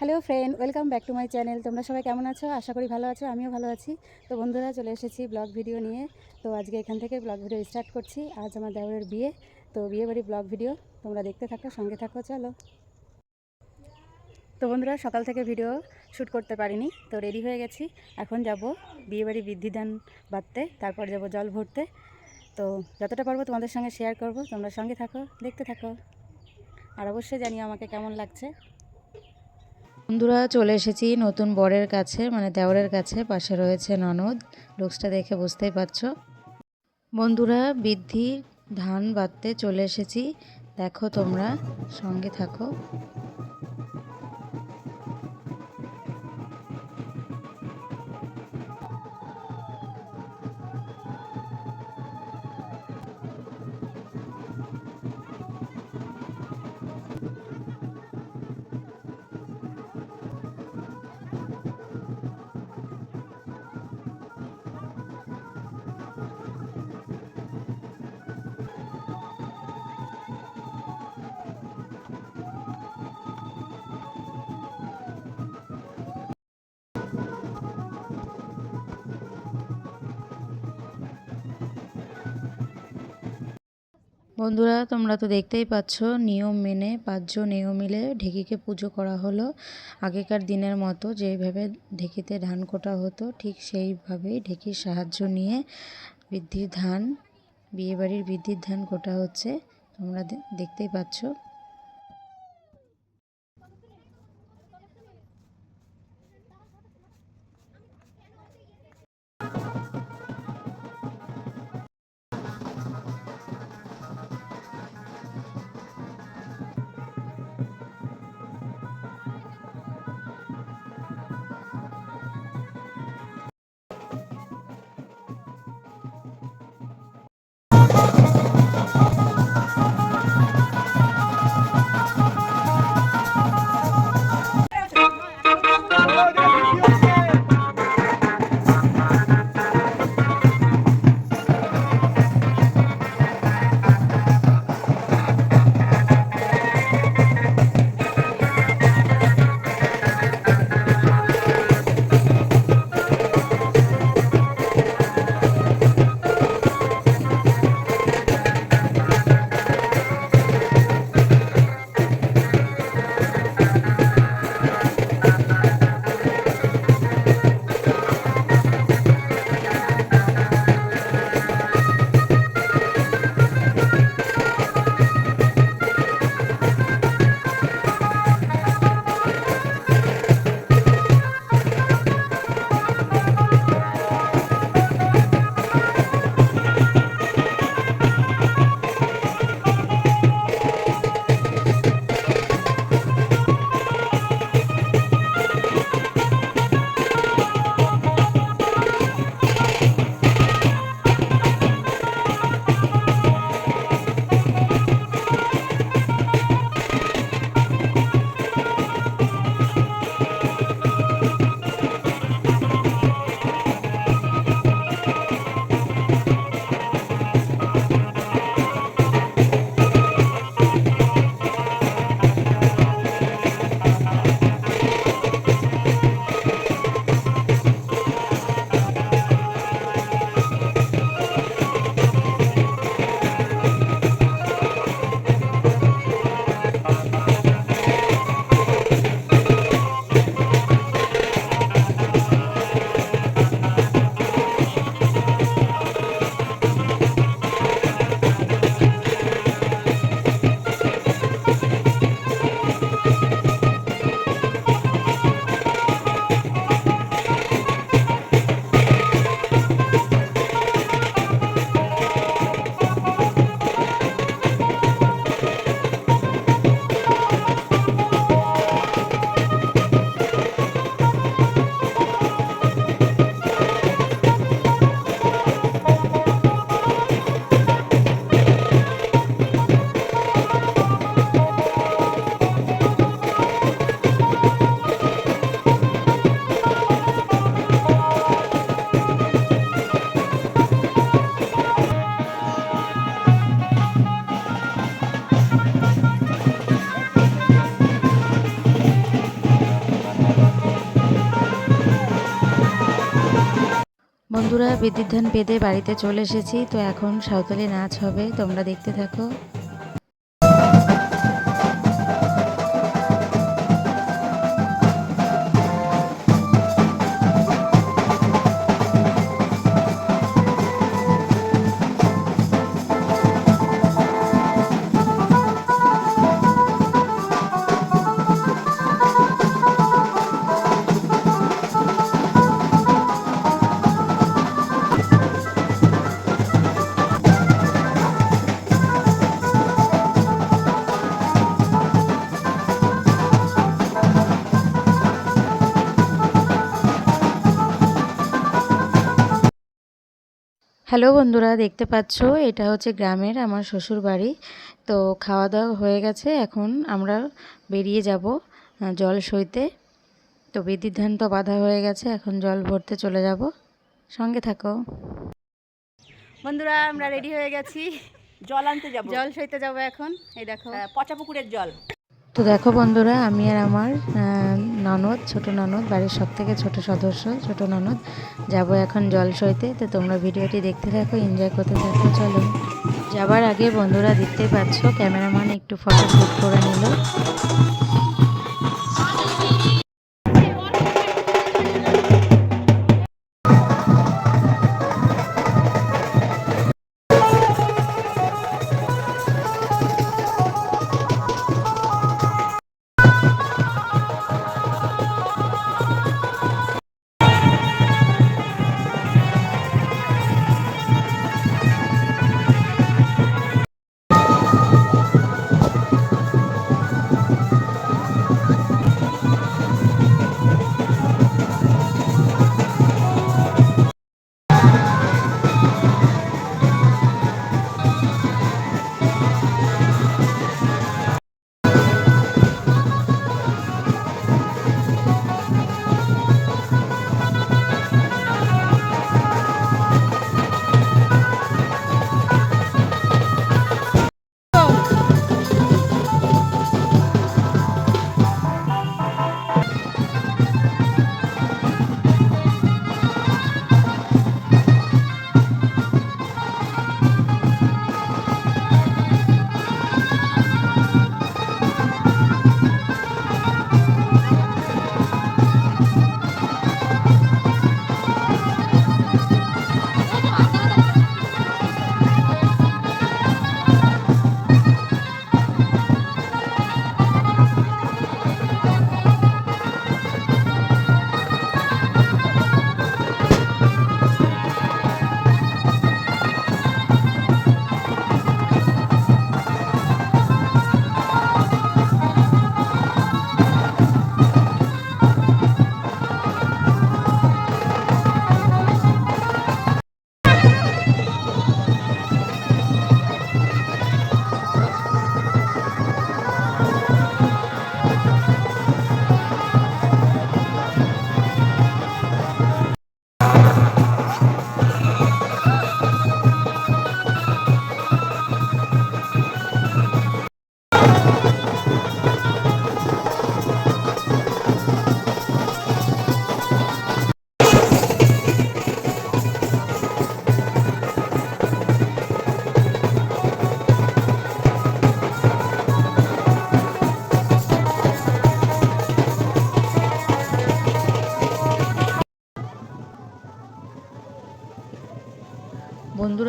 Hello friend welcome back to my channel তোমরা সবাই কেমন আছো? আশা করি ভালো আছো, আমিও ভালো আছি। তো বন্ধুরা, চলে এসেছি ব্লগ ভিডিও নিয়ে। তো আজকে এখান থেকে ব্লগ ভিডিও স্টার্ট করছি। আজ আমার দেওরের বিয়ে। তো বিয়ে বাড়ি ব্লগ ভিডিও তোমরা দেখতে থাকো, সঙ্গে থাকো, চলো। তো বন্ধুরা, সকাল থেকে ভিডিও শ্যুট করতে পারিনি। তো রেডি হয়ে গেছি। এখন যাব বিয়েবাড়ি বৃদ্ধিদান বাঁধতে, তারপর যাব জল ভরতে। তো যতটা পারব তোমাদের সঙ্গে শেয়ার করব। তোমরা সঙ্গে থাকো, দেখতে থাকো। আর অবশ্যই জানিও আমাকে কেমন লাগছে। বন্ধুরা, চলে এসেছি নতুন বরের কাছে মানে দেওরের কাছে। পাশে রয়েছে ননদ। লুকসটা দেখে বুঝতেই পারছ। বন্ধুরা, বৃদ্ধি ধান বাঁধতে চলে এসেছি। দেখো তোমরা, সঙ্গে থাকো। বন্ধুরা, তোমরা তো দেখতেই পাচ্ছ, নিয়ম মেনে পাঁচজন নিয়ম মিলে ঢেঁকিকে পুজো করা হলো। আগেকার দিনের মতো যেভাবে ঢেঁকিতে ধান কোটা হতো, ঠিক সেইভাবেই ঢেকির সাহায্য নিয়ে বৃদ্ধির ধান, বিয়েবাড়ির বৃদ্ধির ধান কোটা হচ্ছে। তোমরা দেখতেই পাচ্ছ। বন্ধুরা, বিদ্যুৎ ধান পেতে বাড়িতে চলে এসেছি, তো এখন সাঁওতালি নাচ হবে, তোমরা দেখতে থাকো। হ্যালো বন্ধুরা দেখতে পাচ্ছ? এটা হচ্ছে গ্রামের আমার শ্বশুর বাড়ি তো খাওয়া দাওয়া হয়ে গেছে এখন আমরা বেরিয়ে যাব জল সইতে। তো বিদ্যুৎ ধান তো বাঁধা হয়ে গেছে এখন জল ভরতে চলে যাব। সঙ্গে থাকো। বন্ধুরা আমরা রেডি হয়ে গেছি। জল আনতে যাব। জল সইতে যাব এখন এই দেখো। পচা পুকুরের জল। তো দেখো বন্ধুরা আমি আর আমার ননদ, ছোট ননদ, বাড়ির সব থেকে ছোট সদস্য, ছোট ননদ। যাব এখন জল সইতে তো তোমরা ভিডিওটি দেখতে থাকো এনজয় করতে থাকো, চলো। যাবার আগে বন্ধুরা দেখতে পাচ্ছ, ক্যামেরাম্যান একটু ফটো শ্যুট করে নিল।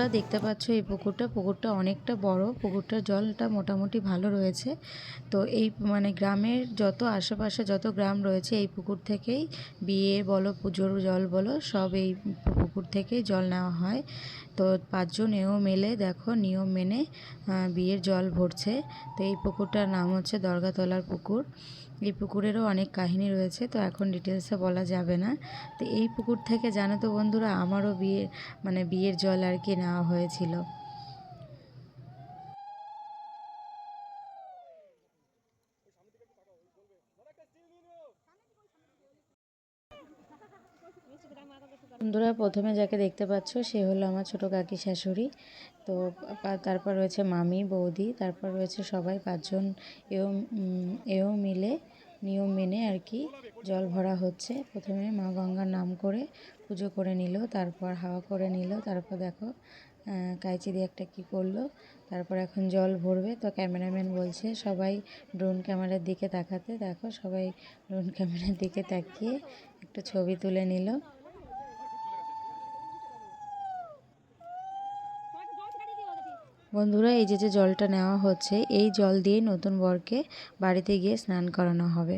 বন্ধুরা দেখতে পাচ্ছ এই পুকুরটা। পুকুরটা অনেকটা বড়। পুকুরটার জলটা মোটামুটি ভালো রয়েছে। তো এই মানে গ্রামের যত আশেপাশে যত গ্রাম রয়েছে, এই পুকুর থেকেই বিয়ে বলো, পুজোর জল বলো, সব এই পুকুর থেকেই জল নেওয়া হয়। তো পাঁচজন এও মেলে দেখো নিয়ম মেনে বিয়ের জল ভরছে। তো এই পুকুরটার নাম হচ্ছে দরগাতলার পুকুর। এই পুকুরেরও অনেক কাহিনী রয়েছে, তো এখন ডিটেলসে বলা যাবে না। তো এই পুকুর থেকে জানো তো বন্ধুরা, আমারও বিয়ে মানে বিয়ের জল আর কি নেওয়া হয়েছিল। বন্ধুরা, প্রথমে যাকে দেখতে পাচ্ছ, সে হলো আমার ছোট কাকি শাশুড়ি। তো তারপর রয়েছে মামি, বৌদি, তারপর রয়েছে সবাই পাঁচজন। এও এও মিলে নিয়ম মেনে আর কি জল ভরা হচ্ছে। প্রথমে মা গঙ্গার নাম করে পুজো করে নিল, তারপর হাওয়া করে নিল, তারপর দেখো কাঁচি দিয়ে একটা কি করল, তারপর এখন জল ভরবে। তো ক্যামেরাম্যান বলছে, সবাই ড্রোন ক্যামেরার দিকে তাকাতে দেখো, সবাই ড্রোন ক্যামেরার দিকে তাকিয়ে একটু ছবি তুলে নিল। বন্ধুরা, এই যে যে জলটা নেওয়া হচ্ছে, এই জল দিয়ে নতুন বরকে বাড়িতে গিয়ে স্নান করানো হবে।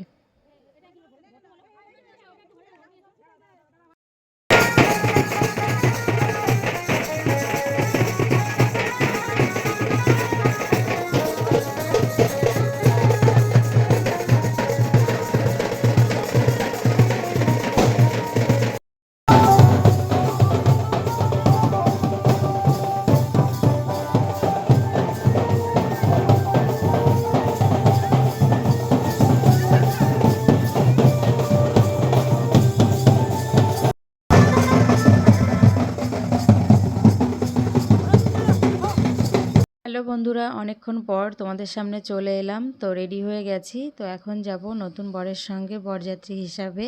হ্যালো বন্ধুরা, অনেকক্ষণ পর তোমাদের সামনে চলে এলাম। তো রেডি হয়ে গেছি। তো এখন যাব নতুন বরের সঙ্গে বরযাত্রী হিসাবে।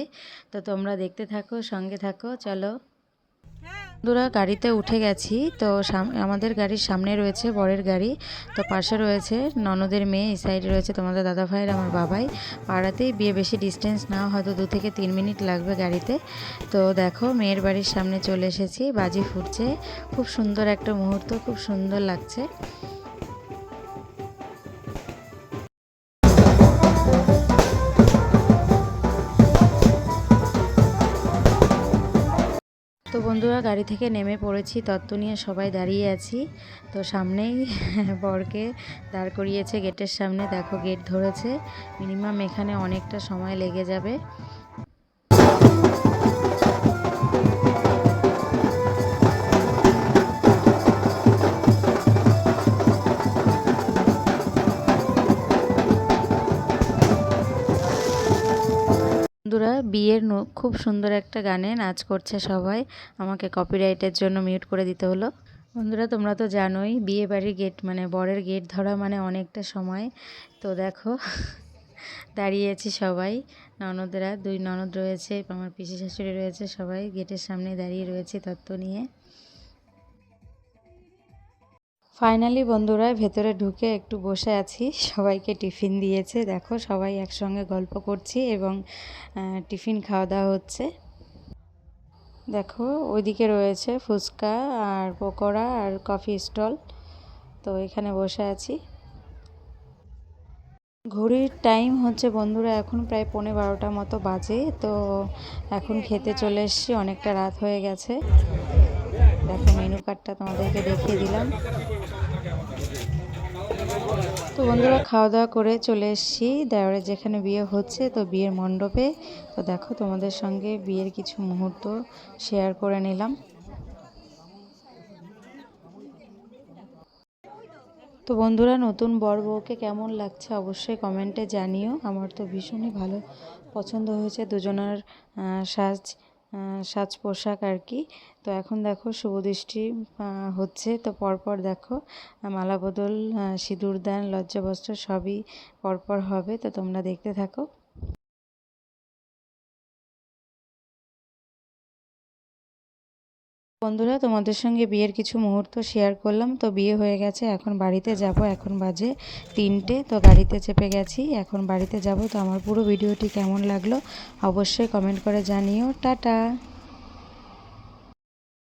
তো তোমরা দেখতে থাকো, সঙ্গে থাকো, চলো। বন্ধুরা, গাড়িতে উঠে গেছি। তো আমাদের গাড়ির সামনে রয়েছে বরের গাড়ি। তো পাশে রয়েছে ননদের মেয়ে, এই সাইডে রয়েছে তোমাদের দাদা ভাইয়ের আমার বাবাই। পাড়াতেই বিয়ে বেশি ডিস্টেন্স না, হয়তো দু থেকে তিন মিনিট লাগবে গাড়িতে। তো দেখো, মেয়ের বাড়ির সামনে চলে এসেছি, বাজি ফুটছে। খুব সুন্দর একটা মুহূর্ত, খুব সুন্দর লাগছে। বন্ধুরা, গাড়ি থেকে নেমে পড়েছি। তত্ত্ব নিয়ে সবাই দাঁড়িয়ে আছি। তো সামনেই বরকে দাঁড় করিয়েছে গেটের সামনে। দেখো গেট ধরেছে। মিনিমাম এখানে অনেকটা সময় লেগে যাবে। বিয়ের খুব সুন্দর একটা গানে নাচ করছে সবাই। আমাকে কপিরাইটের জন্য মিউট করে দিতে হলো। বন্ধুরা, তোমরা তো জানোই বিয়ে বাড়ির গেট মানে বরের গেট ধরা মানে অনেকটা সময়। তো দেখো, দাঁড়িয়েছি সবাই। ননদরা, দুই ননদ রয়েছে, আমার পিসি শাশুড়ি রয়েছে সবাই। গেটের সামনে দাঁড়িয়ে রয়েছে তত্ত্ব নিয়ে। ফাইনালি বন্ধুরা, ভেতরে ঢুকে একটু বসে আছি। সবাইকে টিফিন দিয়েছে। দেখো, সবাই একসঙ্গে গল্প করছি এবং টিফিন খাওয়া দাওয়া হচ্ছে। দেখো, ওইদিকে রয়েছে ফুচকা আর পকোড়া আর কফি স্টল। তো এখানে বসে আছি। ঘড়ির টাইম হচ্ছে, বন্ধুরা, এখন প্রায় পৌনে বারোটা মতো বাজে। তো এখন খেতে চলে এসেছি, অনেকটা রাত হয়ে গেছে। কার্ডটা তোমাদেরকে দেখিয়ে দিলাম। তো বন্ধুরা খাওয়া দাওয়া করে চলে এসেছি। দেওয়ারের যেখানে বিয়ে হচ্ছে, তো বিয়ের মণ্ডপে। তো দেখো, তোমাদের সঙ্গে বিয়ের কিছু মুহূর্ত শেয়ার করে নিলাম। তো বন্ধুরা, নতুন বর বউকে কেমন লাগছে অবশ্যই কমেন্টে জানিও। আমার তো ভীষণই ভালো পছন্দ হয়েছে। দুজনার সাজ সাজ পোশাক আর কি। তো এখন দেখো শুভদৃষ্টি দৃষ্টি হচ্ছে। তো পরপর দেখো মালা বদল আহ, সিঁদুর দান লজ্জাবস্ত্র সবই পরপর হবে। তো তোমরা দেখতে থাকো। বন্ধুরা, তোমাদের সঙ্গে বিয়ের কিছু মুহূর্ত শেয়ার করলাম। তো বিয়ে হয়ে গেছে, এখন বাড়িতে যাব। এখন বাজে তিনটে, তো গাড়িতে চেপে গেছি, এখন বাড়িতে যাব। তো আমার পুরো ভিডিওটি কেমন লাগল অবশ্যই কমেন্ট করে জানিও। টাটা!